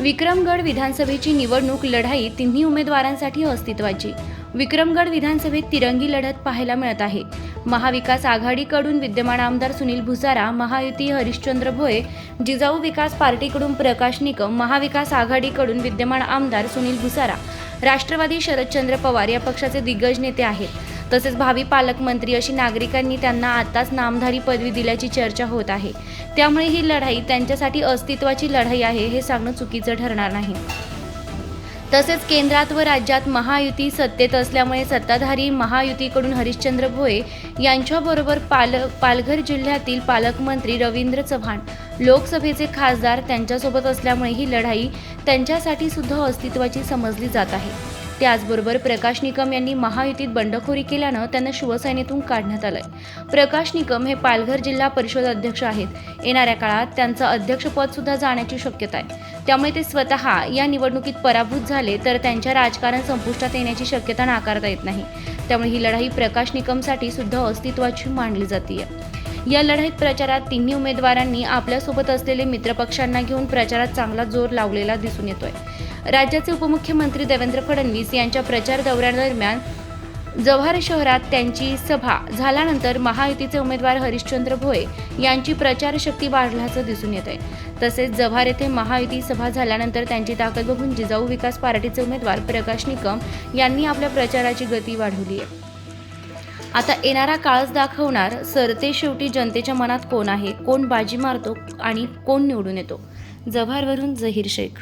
विक्रमगड विधानसभेची निवडणूक लढाई तिन्ही उमेदवारांसाठी अस्तित्वाची. विक्रमगड विधानसभेत तिरंगी लढत पाहायला मिळत आहे. महाविकास आघाडीकडून विद्यमान आमदार सुनील भुसारा महायुती हरिश्चंद्र भोये जिजाऊ विकास पार्टीकडून प्रकाश निकम महाविकास आघाडीकडून विद्यमान आमदार सुनील भुसारा राष्ट्रवादी शरदचंद्र पवार या पक्षाचे दिग्गज नेते आहेत. तसेच भावी पालकमंत्री अशी नागरिकांनी त्यांना आताच नामधारी पदवी दिल्याची चर्चा होत आहे. त्यामुळे ही लढाई त्यांच्यासाठी अस्तित्वाची लढाई आहे हे सांगणं चुकीचं ठरणार नाही. तसेच केंद्रात व राज्यात महायुती सत्तेत असल्यामुळे सत्ताधारी महायुतीकडून हरिश्चंद्र भोये यांच्याबरोबर पाल पालघर जिल्ह्यातील पालकमंत्री रवींद्र चव्हाण लोकसभेचे खासदार त्यांच्यासोबत असल्यामुळे ही लढाई त्यांच्यासाठी सुद्धा अस्तित्वाची समजली जात आहे. त्याचबरोबर प्रकाश निकम यांनी महायुतीत बंडखोरी केल्यानं त्यांना शिवसेनेतून काढण्यात आलंय. प्रकाश निकम हे पालघर जिल्हा परिषद अध्यक्ष आहेत. येणाऱ्या काळात त्यांचं अध्यक्षपद सुद्धा जाण्याची शक्यता आहे. त्यामुळे ते स्वतः या निवडणुकीत पराभूत झाले तर त्यांच्या राजकारण संपुष्टात येण्याची शक्यता नाकारता येत नाही. त्यामुळे ही लढाई प्रकाश निकमसाठी सुद्धा अस्तित्वाची मानली जाते या लढाईत प्रचारात तिन्ही उमेदवारांनी आपल्यासोबत असलेले मित्रपक्षांना घेऊन प्रचारात चांगला जोर लावलेला दिसून येतोय. राज्याचे उपमुख्यमंत्री देवेंद्र फडणवीस यांच्या प्रचार दौऱ्यादरम्यान जव्हार शहरात त्यांची सभा झाल्यानंतर महायुतीचे उमेदवार हरिश्चंद्र भोये यांची प्रचार शक्ती वाढल्याचं दिसून येत आहे तसेच जव्हार येथे महायुती सभा झाल्यानंतर त्यांची ताकद बघून जिजाऊ विकास पार्टीचे उमेदवार प्रकाश निकम यांनी आपल्या प्रचाराची गती वाढवली आहे. आता येणारा काळच दाखवणार सरते शेवटी जनतेच्या मनात कोण आहे कोण बाजी मारतो आणि कोण निवडून येतो? जव्हारवरून जहीर शेख.